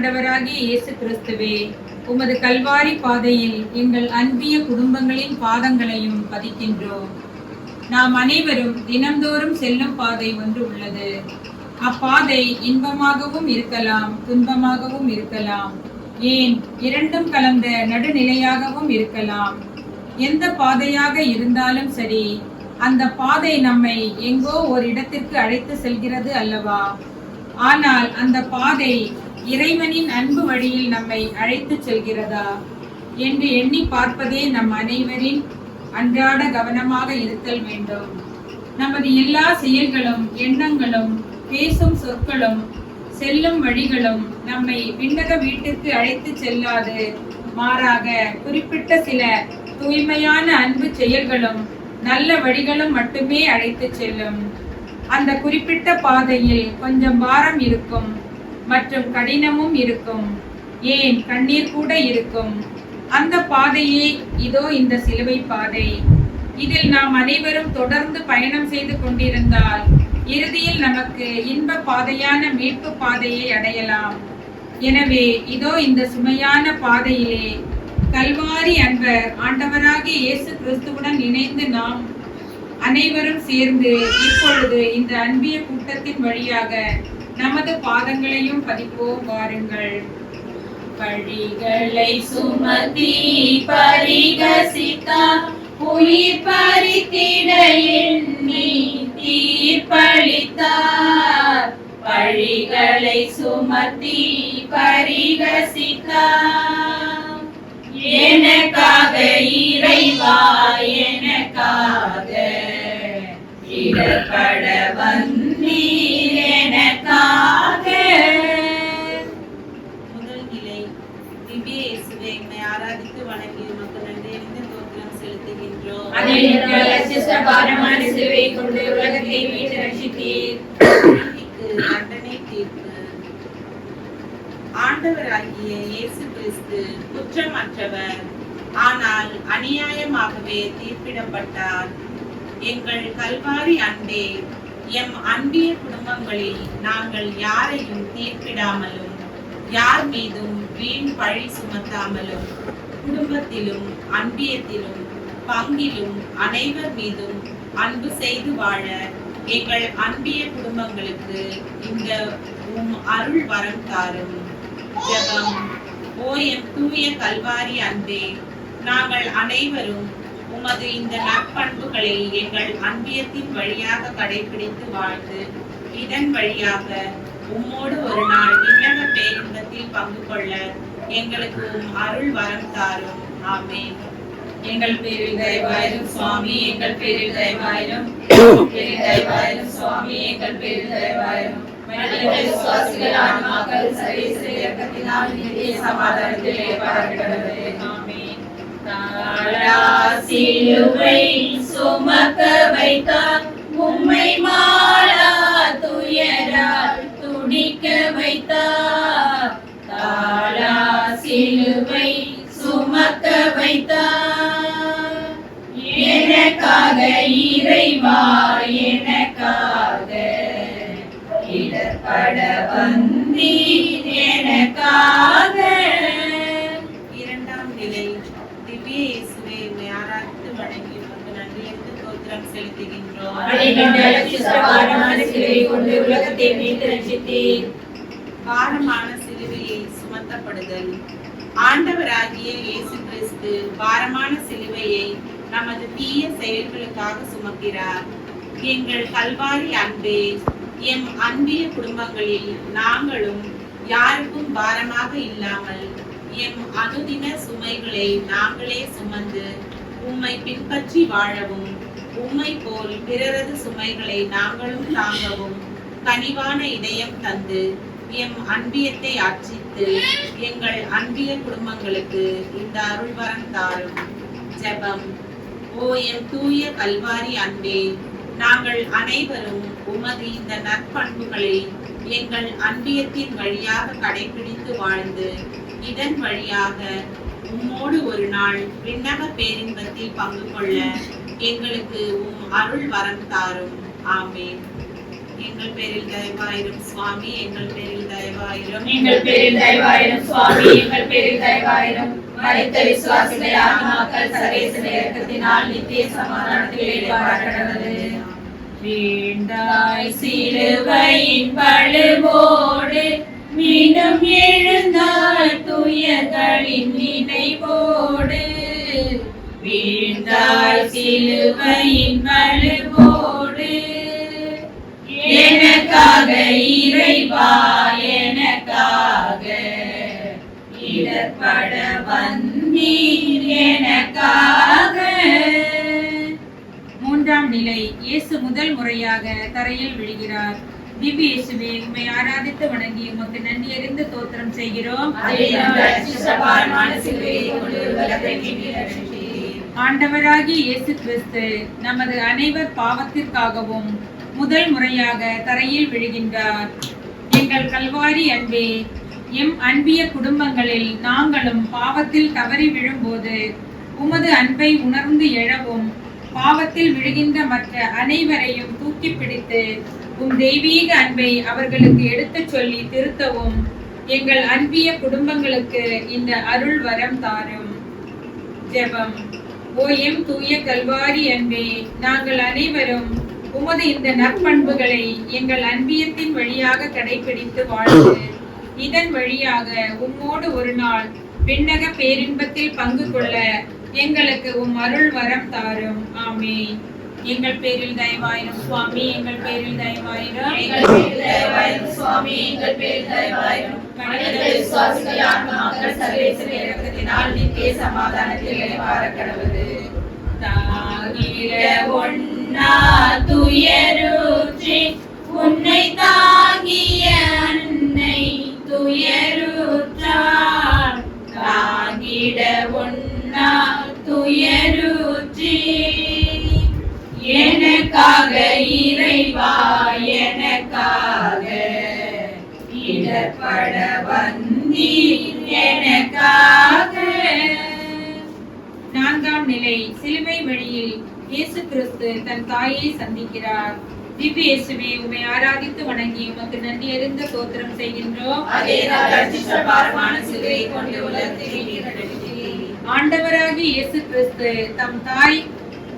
ஆண்டவராகிய இயேசு கிறிஸ்துவே உமது கல்வாரி பாதையில் எங்கள் அன்பிய குடும்பங்களின் பாதங்களையும் பதிக்கின்றோம். நாம் அனைவரும் தினம்தோறும் செல்லும் பாதை ஒன்று உள்ளது. அப்பாதை இன்பமாகவும் இருக்கலாம் துன்பமாகவும் இருக்கலாம். ஏன்? இரண்டும் கலந்த நடுநிலையாகவும் இருக்கலாம். எந்த பாதையாக இருந்தாலும் சரி அந்த பாதை நம்மை எங்கோ ஒரு இடத்திற்கு அழைத்து செல்கிறது அல்லவா? ஆனால் அந்த பாதை இறைவனின் அன்பு வழியில் நம்மை அழைத்து செல்கிறதா என்று எண்ணி பார்ப்பதே நம் அனைவரின் அன்றாட கவனமாக இருத்தல் வேண்டும். நமது எல்லா செயல்களும் எண்ணங்களும் பேசும் சொற்களும் செல்லும் வழிகளும் நம்மை விண்ணக வீட்டிற்கு அழைத்து செல்லாது. மாறாக குறிப்பிட்ட சில தூய்மையான அன்பு செயல்களும் நல்ல வழிகளும் மட்டுமே அழைத்து செல்லும். அந்த குறிப்பிட்ட பாதையில் கொஞ்சம் பாரம் இருக்கும். மற்றும் கடினமும் இருக்கும். ஏன் கண்ணீர் கூட இருக்கும். அந்த பாதையே இதோ இந்த சிலுவை பாதை. இதில் நாம் அனைவரும் தொடர்ந்து பயணம் செய்து கொண்டிருந்தால் இறுதியில் நமக்கு இன்ப பாதையான மீட்பு பாதையை அடையலாம். எனவே இதோ இந்த சுமையான பாதையிலே கல்வாரி அன்பர் ஆண்டவராகிய இயேசு கிறிஸ்துவுடன் இணைந்து நாம் அனைவரும் சேர்ந்து இப்பொழுது இந்த அன்பிய கூட்டத்தின் வழியாக நமது பாதங்களையும் பதிப்போம் வாருங்கள். வழிகளை சுமதி பரிகசித்தா உயிர் பறித்திட எண்ணி தீர்ப்பளித்தார் பழிகளை சுமத்தி பரிகசித்தார் எனக்காக இறைவா எனக்காக இடப்பட வந்தீர். முதல் நிலை திவ்ய இயேசுவை உம்மை ஆராதித்து வணங்கி உமக்கு நன்றி அறிந்த தோத்திரம் செலுத்துகின்றோம். அதே நேரத்தில் அச்சிஷ்ட பாரமான சிலுவை கொண்டு உலகத்தை மீட்டு ரட்சித்தீர். நீதிக்கு தண்டனை தீர்ப்பு ஆண்டவராகிய இயேசு கிறிஸ்து குற்றமற்றவர் ஆனால் அநியாயமாகவே தீர்ப்பிடப்பட்டார். எங்கள் கல்வாரி அன்பே எம் அன்பிய குடும்பங்களில் நாங்கள் யாரையும் தீர்ப்பிடாமலும் யார் மீதும் வீண் பழி சுமத்தாமலும் குடும்பத்திலும் அன்பியத்திலும் பங்கிலும் அனைவர் மீதும் அன்பு செய்து வாழ எங்கள் அன்பிய குடும்பங்களுக்கு இந்த உம் அருள் வரம் தாரும். ஜெபம். ஓ எம் தூய கல்வாரி அன்பே நாங்கள் அனைவரும் உமது இந்த நற்பண்புகளை எங்கள் அன்பியத்தின் வழியாக கடைபிடித்து வாழ்ந்து இதன் வழியாக உம்மோடு ஒரு நாள் விண்ணக பேரின்பத்தில் பங்கு கொள்ள எங்களுக்கு உம் அருள் வரம் தாரும். ஆமென். எங்கள் பேரில் தயவாயிரும் சுவாமி எங்கள் பேரில் தயவாயிரும். பேரில் தயவாயிரும் சுவாமி எங்கள் பேரில் தயவாயிரும். விசுவாசிகள் ஆன்மாக்கள் சர்வீச இயக்கத்தினால் சமாதானத்திலே தாழா சிலுவை சுமக்க வைத்தார். உம்மை மாலா துயரால் துடிக்க வைத்தார். தாரா சிலுவை சுமக்க வைத்தார். எனக்காக இறைவா எனக்காக இடர்பட வந்தீர் எனக்காக இரண்டாம் நிலை திவ்ய இயேசுவை உம்மை ஆராதித்து வணங்கி உமக்கு நன்றி என்று தோத்திரம் செலுத்துகின்றோம் உலகத்தை மீட்டு பாரமான சிலுவையை சுமத்தப்படுதல் ஆண்டவராகிய இயேசு கிறிஸ்து பாரமான சிலுவையை நமது தீய செயல்களுக்காக சுமக்கிறார் எங்கள் கல்வாரி அன்பே எம் அன்பிய குடும்பங்களில் நாங்களும் யாருக்கும் பாரமாக இல்லாமல் எம் அனுதின சுமைகளை நாங்களே சுமந்து உம்மை பின்பற்றி வாழவும் உம்மை போல் பிறரது சுமைகளை நாங்களும் தாங்கவும் கனிவான இதயம் தந்து எம் அன்பியத்தை அர்ச்சித்து எங்கள் அன்பிய குடும்பங்களுக்கு இந்த அருள்வரம் தாரும். ஜெபம். ஓ எம் தூய கல்வாரி அன்பே நாங்கள் அனைவரும் உமது இந்த நற்பண்புகளை எங்கள் அன்பியத்தின் வழியாக கடைபிடித்து வாழ்ந்து இதன் வழியாக உம்மோடு ஒரு நாள் விண்ணக பேரின்பத்தில் பங்கு கொள்ள எங்களுக்கு உம் அருள் வரம் தாரும். ஆமென். எங்கள் பேரில் தயவாயிரும் சுவாமி எங்கள் பேரில் தயவாயிரும். எங்கள் பேரில் தயவாயிரும் சுவாமி எங்கள் பேரில் தயவாயிரும். மறைத்த விசுவாசிகளை ஆத்மாக்கள் சர்வேச இறக்கத்தினால் நித்திய சமாதானத்திலே வேண்டாய் சிலுவையின் பழுவோடு மீண்டும் எழுந்தாய் துயர்களின் நினைவோடு. வீழ்ந்தாய் சிலுவையின் பழுவோடு எனக்காக இறைவா எனக்காக இடர்பட வந்தீர் எனக்காக. மூன்றாம் நிலை இயேசு முதல் முறையாக தரையில் விழுகிறார். திவ்ய இயேசுவே உம்மை ஆராதித்து வணங்கி உமக்கு நன்றி அறிந்து தோத்திரம் செய்கிறோம். ஆண்டவராகி ஆண்டவராகிய இயேசு கிறிஸ்து நமது அனைவர் பாவத்திற்காகவும் முதல் முறையாக தரையில் விழுகின்றார். எங்கள் கல்வாரி அன்பே எம் அன்பிய குடும்பங்களில் நாங்களும் பாவத்தில் தவறி விழும்போது உமது அன்பை உணர்ந்து எழவும் பாவத்தில் விழுகின்ற மற்ற அனைவரையும் தூக்கி பிடித்து உம் தெய்வீக அன்பை அவர்களுக்கு எடுத்துச் சொல்லி திருத்தவும் எங்கள் அன்பிய குடும்பங்களுக்கு இந்த அருள் வரம் தாரும். ஜெபம். ஓ எம் தூய கல்வாரி அன்பே. நாங்கள் அனைவரும் உமது இந்த நற்பண்புகளை எங்கள் அன்பியத்தின் வழியாக கடைபிடித்து வாழ்ந்து இதன் வழியாக உம்மோடு ஒரு நாள் விண்ணக பேரின்பத்தில் பங்கு கொள்ள எங்களுக்கு உம் அருள் வரம் தாரும். ஆமே எங்கள் பேரில் தயவாயிரம் சுவாமி எங்கள் பேரில் தயவாயிரம். எங்கள் பேரில் தயவாயிரம் சுவாமி எங்கள் பேரில் தயவாயிரம். மனித விசுவாசிகள் ஆத்மாக்கள் சர்வேச இறக்கத்தினால் நித்திய சமாதானத்திலே வாரக்கடவுது ஒன்னா உன்னை தாங்கிய அன்னை துயருற்றார். தாங்கிட ஒன்னா துயருற்றி எனக்காக இறைவா என இடர்பட வந்தீர் எனக்காக. நான்காம் நிலை சிலுவை வழியில் இயேசு கிறிஸ்து தன் தாயை சந்திக்கிறார். திவ்ய இயேசுவே உம்மை ஆராதித்து வணங்கி உமக்கு நன்றி அறிந்த சோத்திரம் செய்கின்றோம். ஆண்டவராகிய இயேசு கிறிஸ்து தம் தாய்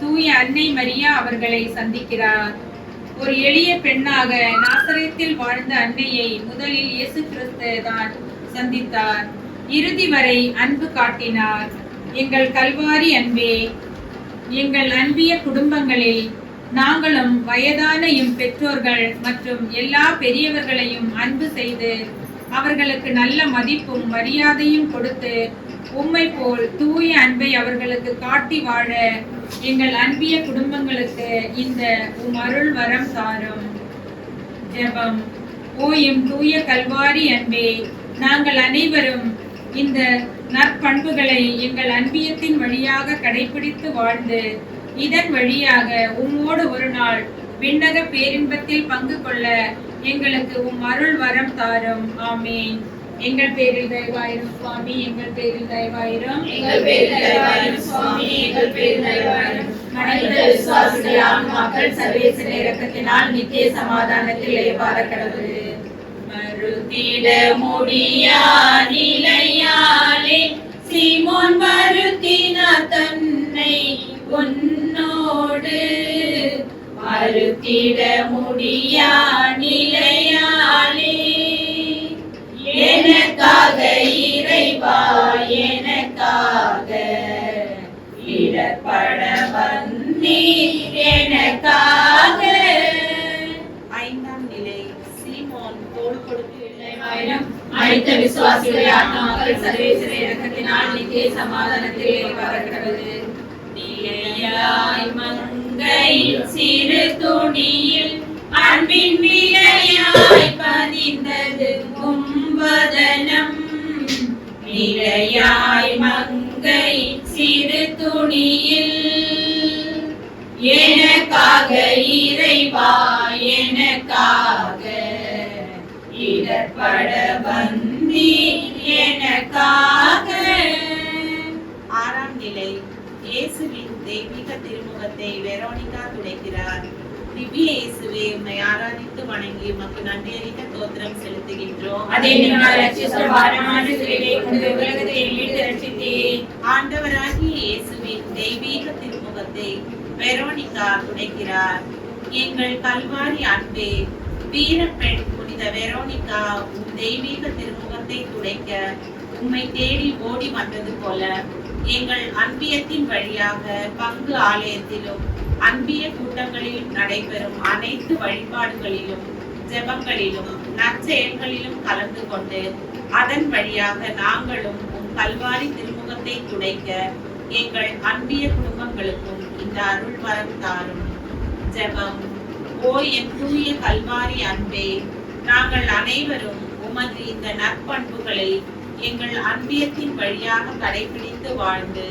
தூய அன்னை மரியா அவர்களை சந்திக்கிறார். ஒரு எளிய பெண்ணாக நாசரத்தில் வாழ்ந்த அன்னையை முதலில் இயேசு கிறிஸ்து தான் சந்தித்தார். இறுதி வரை அன்பு காட்டினார். எங்கள் கல்வாரி அன்பே எங்கள் அன்பிய குடும்பங்களில் நாங்களும் வயதான எம் பெற்றோர்கள் மற்றும் எல்லா பெரியவர்களையும் அன்பு செய்து அவர்களுக்கு நல்ல மதிப்பும் மரியாதையும் கொடுத்து உம்மை போல் தூய அன்பை அவர்களுக்கு காட்டி வாழ எங்கள் அன்பிய குடும்பங்களுக்கு இந்த உம் அருள் வரம் தாரும் ஜெபம். ஓ எம் தூய கல்வாரி அன்பே நாங்கள் அனைவரும் இந்த நற்பண்புகளை எங்கள் அன்பியத்தின் வழியாக கடைபிடித்து வாழ்ந்து இதன் வழியாக உம்மோடு ஒரு நாள் விண்ணக பேரின்பத்தில் பங்கு கொள்ள எங்களுக்கு உம் அருள் வரம் தாரும். ஆமேன். எங்கள் பேரில் தயவாயிரும் சுவாமி. எங்கள் பேரில் தயவாயிரும். எங்கள் பேரில் தயவாயிரும் சுவாமி. எங்கள் பேரில் தயவாயிரும். மனித விசுவாசிகள் ஆத்மாக்கள் சர்வேச இறக்கத்தினால் நித்திய சமாதானத்தில் சமாதானத்திலே கடவுள். மறுத்திட முடியா நிலையாலே சீமோன் வருத்தினார் தன்னை உன்னோடு. மறுத்திட முடியா நிலையா எனக்காக இறைவா எனக்காக. இடர்பட வந்தீர் எனக்காக. ஐந்தாம் நிலை சீமோன் தோடு கொடுத்து ஆயிரம். அனைத்த விசுவாசிகளை ஆத்மாக்கள் சர்வேஸ்வர இறக்கத்தினால் நித்திய சமாதானத்திலே வரக்கிறது நிலையாய் மங்கையில் சிறு துணியில் அன்பின் விலையாய் பதிந்தது கும்பதனம். நிலையாய் மங்கை சிறு துணியில். எனக்காக இறைவா எனக்காக இடர்பட வந்தி எனக்காக. ஆறாம் நிலை இயேசுவின் தெய்வீக திருமுகத்தை வெரோனிகா துடைக்கிறார். திவ்ய இயேசுவே உம்மை ஆராதித்து வணங்கி உமக்கு நன்றி அறிந்த தோத்திரம் செலுத்துகின்றோம். அதே நீங்கள் ரட்சித்த பாரமான சிலுவையை கொண்டு உலகத்தை மீட்டு ரட்சித்தீர் ஆண்டவராகிய இயேசுவின் தெய்வீக திருமுகத்தை வெரோனிகா துடைக்கிறார். எங்கள் கல்வாரி அன்பே வீரப்பெண் புனித வெரோனிகா உம் தெய்வீக திருமுகத்தை துடைக்க உம்மை தேடி ஓடி வந்தது போல எங்கள் அன்பியத்தின் வழியாக பங்கு ஆலயத்திலும் அன்பிய கூட்டங்களில் நடைபெறும் அனைத்து வழிபாடுகளிலும் ஜெபங்களிலும் நற்செயல்களிலும் கலந்து கொண்டு அதன் வழியாக நாங்களும் உம் கல்வாரி திருமுகத்தை துடைக்க எங்கள் அன்பிய குடும்பங்களுக்கும் இந்த அருள் வரம் தாரும். ஜெபம். ஓ என் தூய கல்வாரி அன்பே நாங்கள் அனைவரும் உமது இந்த நற்பண்புகளை எங்கள் அன்பியத்தின் வழியாக கடைபிடித்து வாழ்ந்து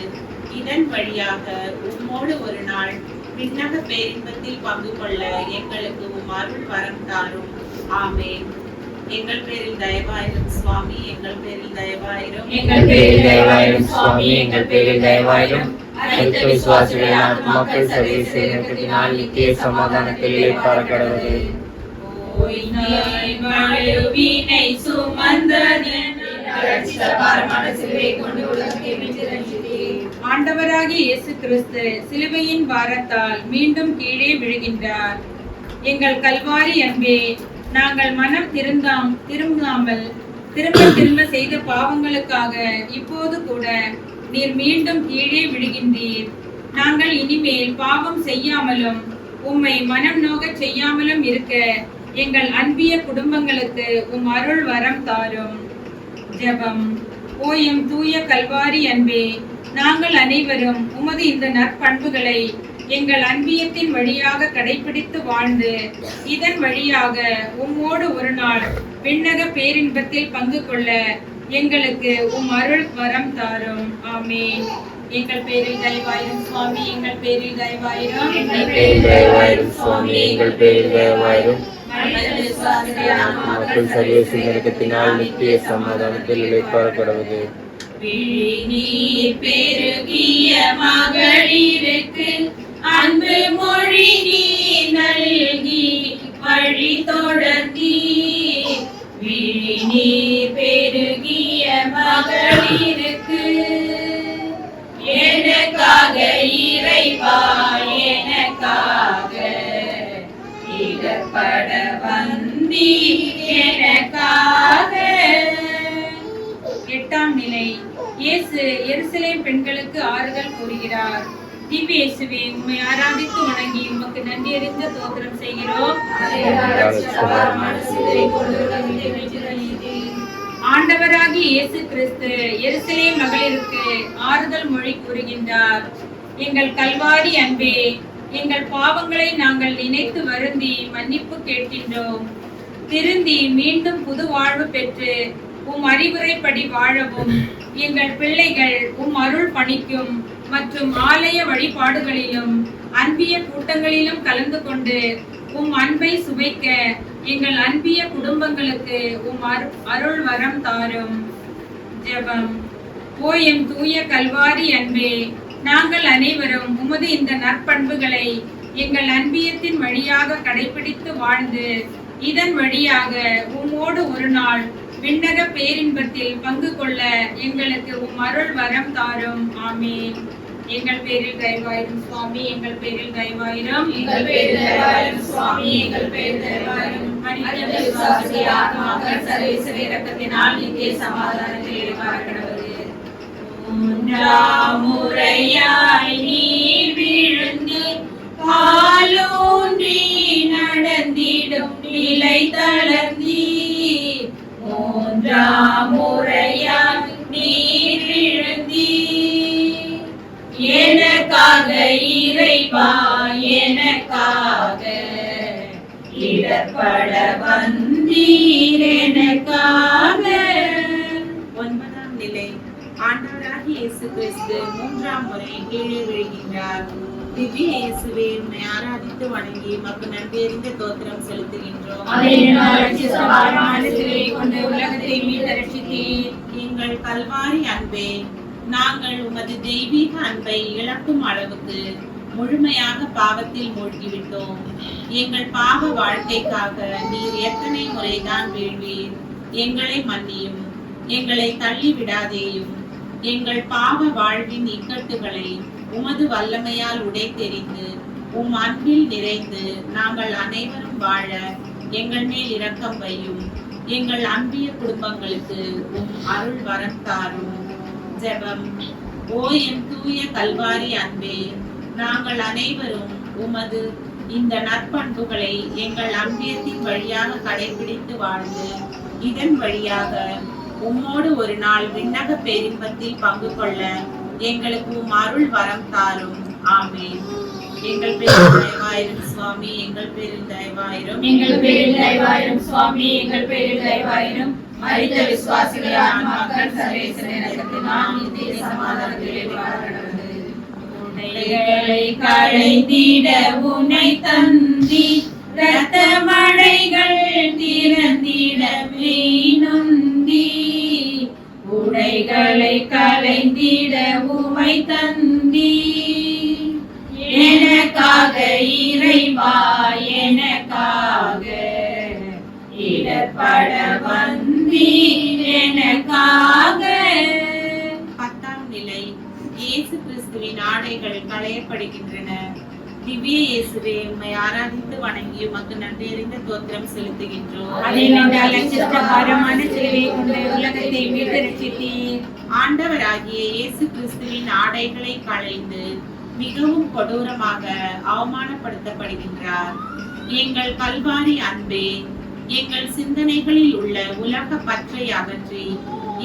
இதன் வழியாக உம்மோடு ஒரு நாள் விண்ணக பேரின்பத்தில் பங்கு கொள்ள எங்களுக்கு உம் அருள் வரம் தாரும் ஆமென். எங்கள் பேரில் தயவாயிரும் சுவாமி எங்கள் பேரில் தயவாயிரும். எங்கள் பேரில் தயவாயிரும் சுவாமி எங்கள் பேரில் தயவாயிரும். அனைத்து விசுவாசிகள் ஆத்மாக்கள் சர்வீஸ் நித்திய சமாதானத்தில் சுமந்ததென். ரட்சித்த பாரமான சிலுவையை கொண்டு உலகத்தை மீட்டு ரட்சித்தீர். ஆண்டவராகிய இயேசு கிறிஸ்து சிலுவையின் பாரத்தால் மீண்டும் கீழே விழுகின்றார். எங்கள் கல்வாரி அன்பே நாங்கள் மனம் திருந்தாம் திரும்பாமல் திரும்ப திரும்ப செய்த பாவங்களுக்காக இப்போது கூட நீர் மீண்டும் கீழே விழுகின்றீர். நாங்கள் இனிமேல் பாவம் செய்யாமலும் உம்மை மனம் நோகச் செய்யாமலும் இருக்க எங்கள் அன்பிய குடும்பங்களுக்கு உம் அருள் வரம் தாரும். ஜெபம். ஓ எம் தூய கல்வாரி அன்பே நாங்கள் அனைவரும் உமது இந்த நற்பண்புகளை எங்கள் அன்பியத்தின் வழியாக கடைபிடித்து வாழ்ந்து இதன் வழியாக உம்மோடு ஒரு நாள் விண்ணக பேரின்பத்தில் பங்கு கொள்ள எங்களுக்கு உம் அருள் வரம் தாரும். ஆமென். எங்கள் பேரில் தயவாயிரும் சுவாமி எங்கள் பேரில் தயவாயிரும். எங்கள் பேரில் தயவாயிரும் சுவாமி எங்கள் பேரில் தயவாயிரும். மக்கள் நித்திய சமாதானத்தில் இழைப்பார கடவுளே விழிநீர் பெருகிய மகளிருக்கு அன்பு மொழி நீர் நல்கி வழி தொடர்த்தி. விழிநீர் பெருகிய மகளிருக்கு எனக்காக இறைவா எனக்காக இடப்பட வந்தி எனக்காக. எட்டாம் நிலை. இயேசு எருசலேம் பெண்களுக்கு ஆறுதல் கூறுகிறார். திவ்ய இயேசுவே உம்மை ஆராதித்து வணங்கி உமக்கு நன்றி அறிந்த தோத்திரம் செய்கிறோம். ஆண்டவராகி இயேசு கிறிஸ்து எருசலேம் மகளிருக்கு ஆறுதல் மொழி கூறுகின்றார். எங்கள் கல்வாரி அன்பே எங்கள் பாவங்களை நாங்கள் நினைத்து வருந்தி மன்னிப்பு கேட்கின்றோம். திருந்தி மீண்டும் புது வாழ்வு பெற்று உம் அறிவுரைப்படி வாழவும். எங்கள் பிள்ளைகள் உம் அருள் பணிக்கும் மற்றும் ஆலய வழிபாடுகளிலும் அன்பிய கூட்டங்களிலும் கலந்து கொண்டு உம் அன்பை சுவைக்க எங்கள் அன்பிய குடும்பங்களுக்கு உம் அருள் வரம் தாரும். ஜெபம். ஓ என் தூய கல்வாரி அன்பே நாங்கள் அனைவரும் உமது இந்த நற்பண்புகளை எங்கள் அன்பியத்தின் வழியாக கடைபிடித்து வாழ்ந்து இதன் வழியாக உம்மோடு ஒரு நாள் விண்ணக பேரின்பத்தில் பங்கு கொள்ள எங்களுக்கு உம் அருள் வரம் தாரும். ஆமென். எங்கள் பேரில் தயவாயிரும் சுவாமி எங்கள் பேரில் தயவாயிரும் எங்கள் பேரில் தயவாயிரும் சுவாமி எங்கள் பேரில் தயவாயிரும் ஆத்மாக்கள் சமாதானத்தில் முறையாய் நீ விழுந்து காலூன்றி நடந்திடும் நிலை தளர்ந்தி மூன்றாம் முறையாய் நீ விழுந்தி எனக்காக இறைவா எனக்காக இடர்பட வந்தீர் எனக்காக. ஒன்பதாம் நிலை. ஆண்டவராகிய இயேசு கிறிஸ்து மூன்றாம் முறை கீழே விழுகின்றார். திவ்ய இயேசுவே உம்மை ஆராதித்து வணங்கி மக்கு நன்றி அறிந்த தோத்திரம் செலுத்துகின்றோம். உலகத்தை எங்கள் கல்வாரி அன்பே நாங்கள் உமது தெய்வீக அன்பை இழக்கும் அளவுக்கு முழுமையாக பாவத்தில் மூழ்கிவிட்டோம். எங்கள் பாவ வாழ்க்கைக்காக நீர் எத்தனை முறைதான் வீழ்வீர். எங்களை மன்னியும் எங்களை தள்ளி விடாதேயும் எங்கள் பாவ வாழ்வின் இக்கட்டுகளை உமது வல்லமையால் உடை தெரிந்து உம் அன்பில் நிறைந்து நாங்கள் அனைவரும் வாழ எங்கள் மேல் இரக்கம் வையும். எங்கள் அன்பிய குடும்பங்களுக்கு உம் அருள் வரம் தாரும். ஜெபம். ஓ என் தூய கல்வாரி அன்பே நாங்கள் அனைவரும் உமது இந்த நற்பண்புகளை எங்கள் அம்பியத்தின் வழியாக கடைபிடித்து வாழ்ந்து இதன் வழியாக உம்மோடு ஒரு நாள் விண்ணக பேரின்பத்தில் பங்கு கொள்ள எங்களுக்கு உம் அருள் வரம் தாரும். ஆமென். எங்கள் பேரில் தயவாயிரும் சுவாமி எங்கள் பேரில் தயவாயிரும். எங்கள் பேரில் தயவாயிரும் சுவாமி எங்கள் பேரில் தயவாயிரும். மரித்த விசுவாசிகளை ஆன்மாக்கள் சர்வேச நேரத்தினால் நித்திய சமாதானத்திலே வாழ்கிறது உடைகளை களைந்திட தந்தி ரத்த மழைகள் திறந்திட நொந்தி உடைகளை கலைந்திட உமை தந்தி. எனக்காக இறைவா எனக்காக இடப்பட வந்தி எனக்காக. பத்தாம் நிலை இயேசு கிறிஸ்துவின் ஆடைகள் களையப்படுகின்றன. திவ்ய இயேசுவே உம்மை ஆராதித்து வணங்கி உமக்கு நன்றி அறிந்த தோத்திரம் செலுத்துகின்றோம். உலகத்தை மீட்டு ரட்சித்தீர். ஆண்டவராகிய இயேசு கிறிஸ்துவின் ஆடைகளை களைந்து மிகவும் கொடூரமாக அவமானப்படுத்தப்படுகின்றார். எங்கள் கல்வாரி அன்பே எங்கள் சிந்தனைகளில் உள்ள உலக பற்றை அகற்றி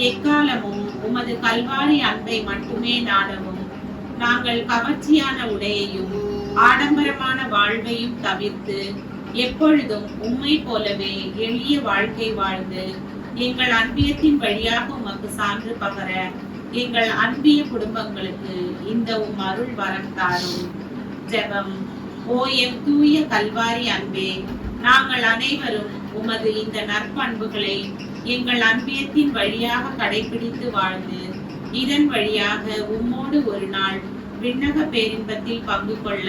எக்காலமும் உமது கல்வாரி அன்பை மட்டுமே நாடவும். நாங்கள் கவர்ச்சியான உடையையும் ஆடம்பரமான வாழ்வையும் தவிர்த்து எப்பொழுதும் உண்மை போலவே எளிய வாழ்க்கை வாழ்ந்து எங்கள் அன்பியத்தின் வழியாக உமக்கு சான்று பகர எங்கள் அன்பிய குடும்பங்களுக்கு இந்த உம் அருள் வரம் தாரும். ஜெபம். ஓ எம் தூய கல்வாரி அன்பே நாங்கள் அனைவரும் உமது இந்த நற்பண்புகளை எங்கள் அன்பியத்தின் வழியாக கடைபிடித்து வாழ்ந்து இதன் வழியாக உம்மோடு ஒரு நாள் விண்ணக பேரின்பத்தில் பங்கு கொள்ள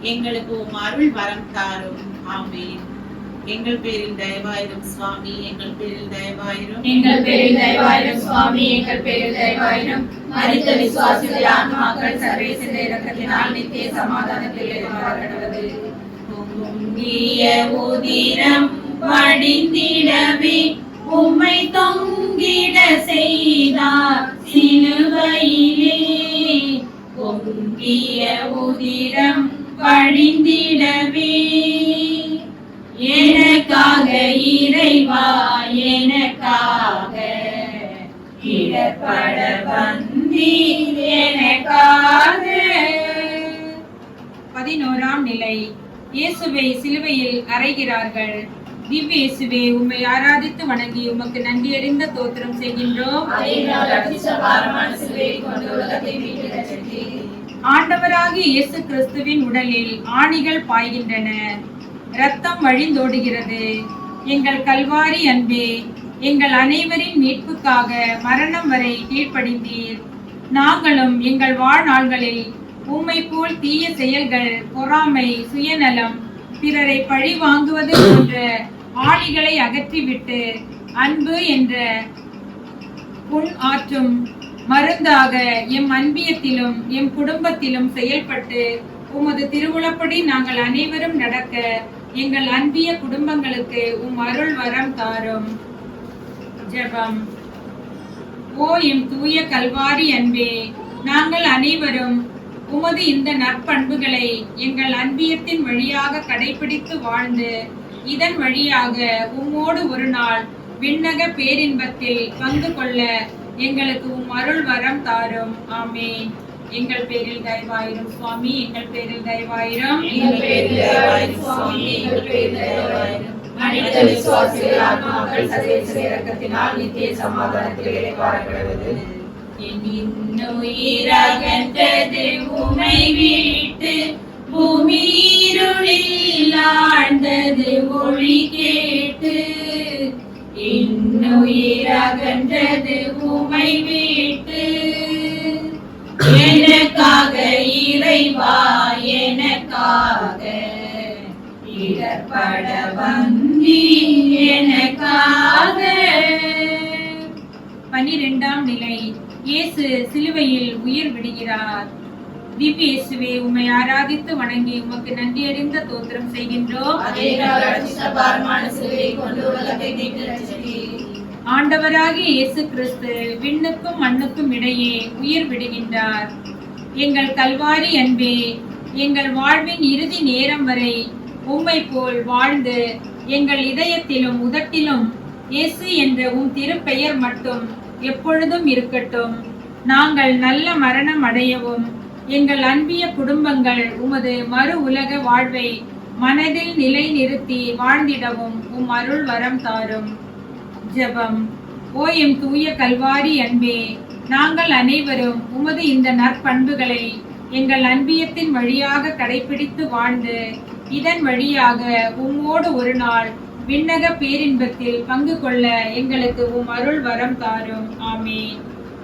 எங்களுக்கு உம் அருள் வரம் தாரும். ஆமேன். எங்கள் பேரில் தயவாயிரும் சுவாமி எங்கள் பேரில் தயவாயிரும். எங்கள் பேரில் தயவாயிரும் சுவாமி எங்கள் பேரில் தயவாயிரும். மறித்த விசுவாசிகள் ஆன்மாக்கள் சர்வேச இறக்கத்தினால் நித்திய சமாதானத்தில் வாழ்கிறது பொங்கிய உதிரம் வடிந்திடவே உம்மை தொங்கிட செய்தார். சிலுவையிலே பொங்கிய உதிரம் வழிந்திடவே. எனக்காக இறைவா எனக்காக இடர்பட வந்தீர் எனக்காக. பதினோராம் நிலை. இயேசுவை சிலுவையில் அறைகிறார்கள். திவ்ய இயேசுவே உம்மை ஆராதித்து வணங்கி உமக்கு நன்றி அறிந்த தோத்திரம் செய்கின்றோம். ஆண்டவராகிய இயேசு கிறிஸ்துவின் உடலில் ஆணிகள் பாய்கின்றன. இரத்தம் வழிந்தோடுகிறது. எங்கள் கல்வாரி அன்பே எங்கள் அனைவரின் மீட்புக்காக மரணம் வரை கீழ்ப்படிந்தீர். நாங்களும் எங்கள் வாழ்நாள்களில் உம்மை போல் தீய செயல்கள் பொறாமை சுயநலம் பிறரை பழி வாங்குவது போன்ற ஆளிகளை அகற்றிவிட்டு அன்பு என்ற புண் ஆற்றும் மருந்தாக எம் அன்பியத்திலும் எம் குடும்பத்திலும் செயல்பட்டு உமது திருவுளப்படி நாங்கள் அனைவரும் நடக்க எங்கள் அன்பிய குடும்பங்களுக்கு உம் அருள் வரம் தாரும். ஜெபம். ஓ எம் தூய கல்வாரி அன்பே நாங்கள் அனைவரும் உமது இந்த நற்பண்புகளை எங்கள் அன்பியத்தின் வழியாக கடைபிடித்து வாழ்ந்து இதன் வழியாக உம்மோடு ஒரு நாள் விண்ணக பேரின்பத்தில் பங்கு கொள்ள எங்களுக்கு உம் அருள் வரம் தாரும். ஆமென். எங்கள் பேரில் தயவாயிரும் சுவாமி எங்கள் பேரில் தயவாயிரும். மனித விசுவாசிகள் நித்திய சமாதானத்தில் இளைப்பாறப்படுவது என் இன்னுயிரகன்றது உமை விட்டு புமியிருளில் ஆழ்ந்தது மொழி கேட்டு இன்னுயிர் உமை வீட்டு. எனக்காக இறைவா எனக்காக இடர்பட வந்தி எனக்காக. பனிரெண்டாம் நிலை இயேசு சிலுவையில் உயிர் விடுகிறார். திவ்ய இயேசுவே உம்மை ஆராதித்து வணங்கி உமக்கு நன்றியறிந்த தோத்திரம் செய்கின்றோம். ஆண்டவராகிய இயேசு கிறிஸ்து விண்ணுக்கும் மண்ணுக்கும் இடையே உயிர் விடுகின்றார். எங்கள் கல்வாரி அன்பே எங்கள் வாழ்வின் இறுதி நேரம் வரை உம்மை போல் வாழ்ந்து எங்கள் இதயத்திலும் உதட்டிலும் இயேசு என்ற உம் திருப்பெயர் மட்டும் எப்பொழுதும் இருக்கட்டும். நாங்கள் நல்ல மரணம் அடையவும் எங்கள் அன்பிய குடும்பங்கள் உமது மறு உலக வாழ்வை மனதில் நிலைநிறுத்தி வாழ்ந்திடவும் உம் அருள் வரம் தாரும். ஜெபம். ஓ எம் தூய கல்வாரி அன்பே நாங்கள் அனைவரும் உமது இந்த நற்பண்புகளை எங்கள் அன்பியத்தின் வழியாக கடைபிடித்து வாழ்ந்து இதன் வழியாக உம்மோடு ஒரு நாள் விண்ணக பேரின்பத்தில் பங்கு கொள்ள எங்களுக்கு உம் அருள் வரம் தாரும். ஆமே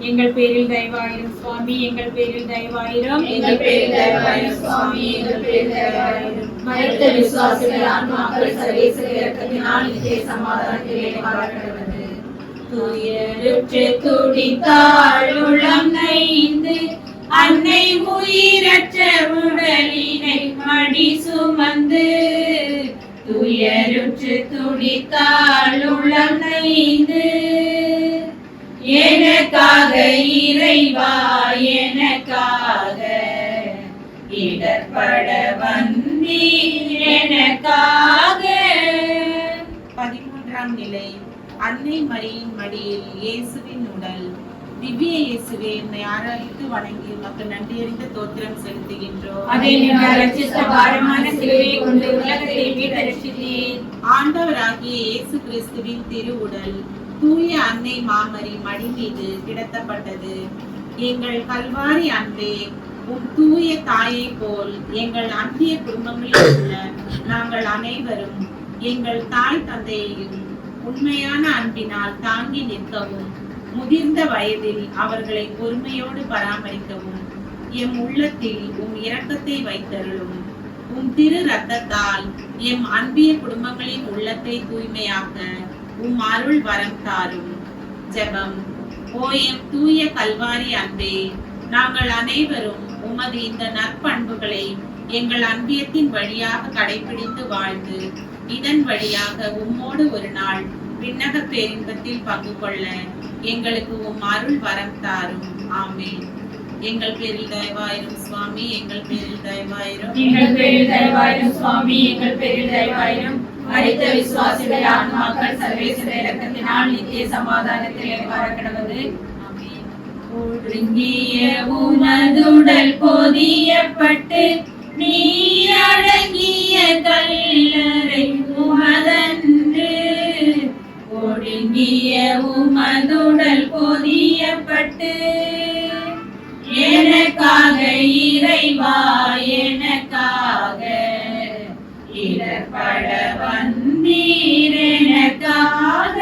எங்கள் பேரில் தயவாயிரும் சுவாமி எங்கள் பேரில் தயவாயிரும் எங்கள் பேரில் தயவாயிரும் சுவாமி, எங்கள் பேரில் தயவாயிரும். மறைத்த விசுவாசிகள் ஆன்மாக்கள் சர்வேச இறக்கத்தினால் நித்திய சமாதானத்திலே வாழக்கடவது. துயருற்று துடித்தாள் உளம் நைந்து அன்னை உயிரற்ற உடலினை மடி சுமந்து துயருற்று துடித்தாள் உளம் நைந்து எனக்காக இறைவா எனக்காக இடர்பட வந்தீர் எனக்காக. பதிமூன்றாம் நிலை அன்னை மரியின் மடியில் இயேசுவின் உடல். திவ்ய இயேசுவே என்னை ஆராதித்து வணங்கி உமக்கு நன்றியறிந்த தோத்திரம் செலுத்துகின்றோம். அதை நீங்கள் ரட்சித்த பாரமான சிலுவையை கொண்டு உலகத்தை மீட்டு ரட்சித்தீர். ஆண்டவராகிய இயேசு கிறிஸ்துவின் திருவுடல் தூய அன்னை மாமரி மடி மீது கிடத்தப்பட்டது. எங்கள் கல்வாரி அன்பே உம் தூய தாயை போல் எங்கள் அன்பிய குடும்பங்களில் உள்ள நாங்கள் அனைவரும் எங்கள் தாய் தந்தையையும் உண்மையான அன்பினால் தாங்கி நிற்கவும் முதிர்ந்த வயதில் அவர்களை பொறுமையோடு பராமரிக்கவும் எம் உள்ளத்தில் உம் இரக்கத்தை வைத்தருளும். உம் திரு ரத்தத்தால் எம் அன்பிய குடும்பங்களின் உள்ளத்தை தூய்மையாக்க உம் அருள் வரம் தாரும். ஜெபம். ஓ எம் தூய கல்வாரி அன்பே நாங்கள் அனைவரும் உமது இந்த நற்பண்புகளை எங்கள் அன்பியத்தின் வழியாக கடைபிடித்து வாழ்ந்து இதன் வழியாக உம்மோடு ஒரு நாள் விண்ணக பேரின்பத்தில் பங்கு கொள்ள எங்களுக்கு உம் அருள் வரம் தாரும். ஆமென். எங்கள் பேரில் தயவாயிரும் சுவாமி எங்கள் பேரில் தயவாயிரும். எங்கள் பேரில் தயவாயிரும் சுவாமி எங்கள் பேரில் தயவாயிரும். மரித்த விசுவாசிகள் ஆன்மாக்கள் சர்வேஸ்வர இரக்கத்தினால் நித்திய சமாதானத்திலே வாழக்கிடவது ஒடுங்கிய உமதுடல் பொதியப்பட்டு நீர் அடங்கிய கல்லறை உமதன்று. ஒடுங்கிய உமதுடல் பொதியப்பட்டு எனக்காக இறைவா எனக்காக இடர்பட வந்தீர் எனக்காக.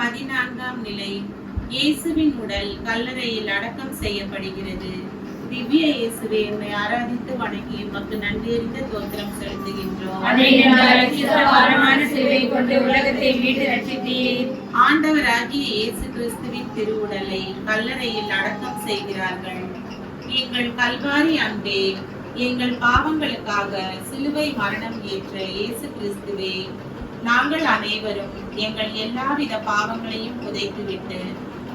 பதினான்காம் நிலை இயேசுவின் உடல் கல்லறையில் அடக்கம் செய்யப்படுகிறது. திவ்ய இயேசுவை என்னை ஆராதித்து வணங்கி உமக்கு நன்றியறிந்த தோத்திரம் செலுத்துகின்றோம் ஆண்டவராகிய இயேசு கிறிஸ்துவின் திருவுடலை கல்லறையில் அடக்கம் செய்கிறார்கள் எங்கள் கல்வாரி அன்பே எங்கள் பாவங்களுக்காக சிலுவை மரணம் ஏற்ற இயேசு கிறிஸ்துவே நாங்கள் அனைவரும் எங்கள் எல்லாவித பாவங்களையும் புதைத்துவிட்டு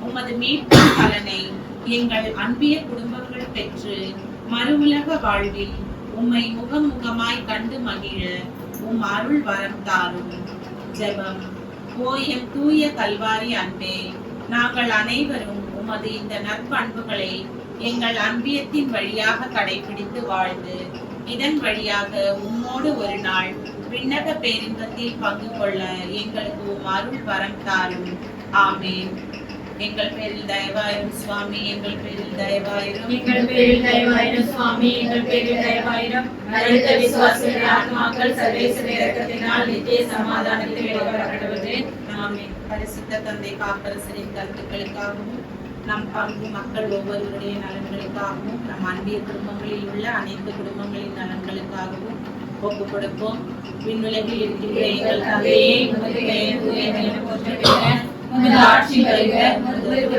உமது மீட்பு பலனை எங்கள் அன்பிய குடும்பங்கள் பெற்று மறு உலக வாழ்வில் உம்மை முகமுகமாய் கண்டு மகிழ உம் அருள் வரம் தாரும். ஜெபம். ஓ எம் தூய கல்வாரி அன்பே நாங்கள் அனைவரும் உமது இந்த நற்பண்புகளை எங்கள் அன்பியத்தின் வழியாக கடைபிடித்து வாழ்ந்து இதன் வழியாக உம்மோடு ஒரு நாள் விண்ணக பேரின்பத்தில் பங்கு கொள்ள எங்களுக்கு உம் அருள் வரம் தாரும். ஆமேன். எங்கள் பேரில் தயவாயிரும் சுவாமி எங்கள் பேரில் தயவாயிரும். எங்கள் பேரில் தயவாயிரும் சுவாமி எங்கள் பேரில் தயவாயிரும். மரித்த விசுவாசிகள் ஆத்மாக்கள் சர்வேஸ்வர இரக்கத்தினால் நித்திய சமாதானத்தில் கடவுது ஆமென். பரிசுத்த தந்தை காப்பரசரின் கருத்துக்களுக்காகவும் நம் பங்கு மக்கள் ஒவ்வொருவருடைய நலன்களுக்காகவும் நம் அன்பிய குடும்பங்களில் உள்ள அனைத்து குடும்பங்களின் நலன்களுக்காகவும் ஒப்புக் கொடுப்போம் விண்ணுலகில் இருக்கின்ற எங்கள் தந்தையே உமது ஆட்சி வருக உமது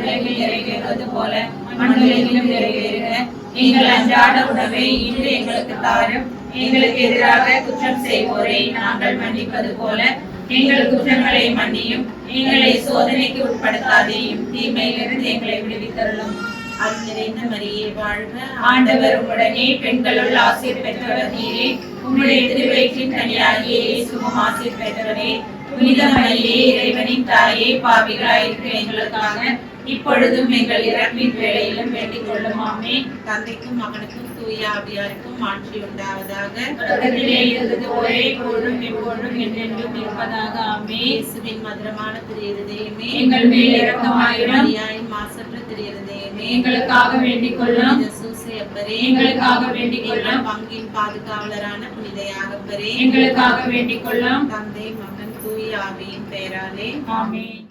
நிறைவேறுவது போல மண்ணிலும் நிறைவேறுக. எங்கள் அன்றாட உணவை இன்று எங்களுக்கு தாரும். எங்களுக்கு எதிராக குற்றம் செய்வோரை நாங்கள் மன்னிப்பது போல எங்கள் குற்றங்களை மன்னியும். எங்களை சோதனைக்கு உட்படுத்தாதேயும் தீமையிலிருந்து எங்களை விடுவித்தருளும். அருள் நிறைந்த மரியே வாழ்க. ஆண்டவர் உடனே பெண்களுள் ஆசிர் பெற்றவர் நீரே. உம்முடைய திருவயிற்றின் கனியாகிய சுகம் ஆசிர் பெற்றவரே புனித மரியே இறைவனின் தாயே பாவிகளாயிருக்கிற எங்களுக்காக இப்பொழுதும் எங்கள் இறப்பின் வேளையிலும் வேண்டிக் கொள்ளும். ஆமே தந்தைக்கும் மகனுக்கும் தூய ஆவியாருக்கும் ஆட்சி உண்டாவதாக. ஒரே போதும் எப்பொழுதும் என்றென்றும் இருப்பதாக. ஆமே இயேசுவின் மதுரமான திரு இருதயமே. எங்கள் மேல் இரக்கமாயிரும். மரியாயின் மாசற்ற திரு இருதயமே. எங்களுக்காக வேண்டிக் கொள்ளும். எங்களுக்காக வேண்டிக் கொள்ளும். பங்கின் பாதுகாவலரான புனித யாகப்பரே. எங்களுக்காக வேண்டிக் கொள்ளும். தந்தை மகன் தூய் ஆவியின் பெயராலே ஆமேன்